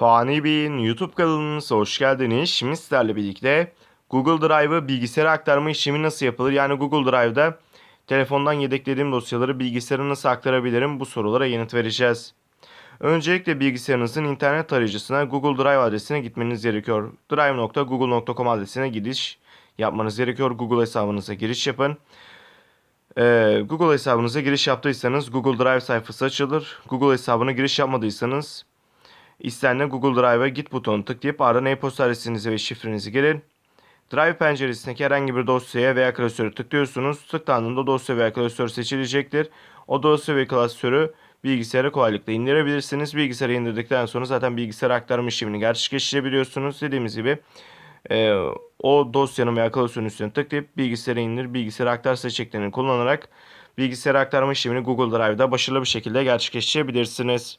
Fani Bey'in YouTube kanalınıza hoş geldiniz. Şimdi birlikte Google Drive'ı bilgisayara aktarma işlemi nasıl yapılır? Yani Google Drive'da telefondan yedeklediğim dosyaları bilgisayara nasıl aktarabilirim? Bu sorulara yanıt vereceğiz. Öncelikle bilgisayarınızın internet tarayıcısına Google Drive adresine gitmeniz gerekiyor. drive.google.com adresine gidiş yapmanız gerekiyor. Google hesabınıza giriş yapın. Ee, Google hesabınıza giriş yaptıysanız Google Drive sayfası açılır. Google hesabına giriş yapmadıysanız İstenilen Google Drive'a git butonunu tıklayıp ardından e-posta adresinizi ve şifrenizi girin. Drive penceresindeki herhangi bir dosyaya veya klasöre tıklıyorsunuz. Tıklandığında dosya veya klasör seçilecektir. O dosya ve klasörü bilgisayara kolaylıkla indirebilirsiniz. Bilgisayara indirdikten sonra zaten bilgisayara aktarma işlemini gerçekleştirebiliyorsunuz. Dediğimiz gibi e, o dosyanın veya klasörün üstüne tıklayıp bilgisayara indir, bilgisayara aktar seçeneklerini kullanarak bilgisayara aktarma işlemini Google Drive'da başarılı bir şekilde gerçekleştirebilirsiniz.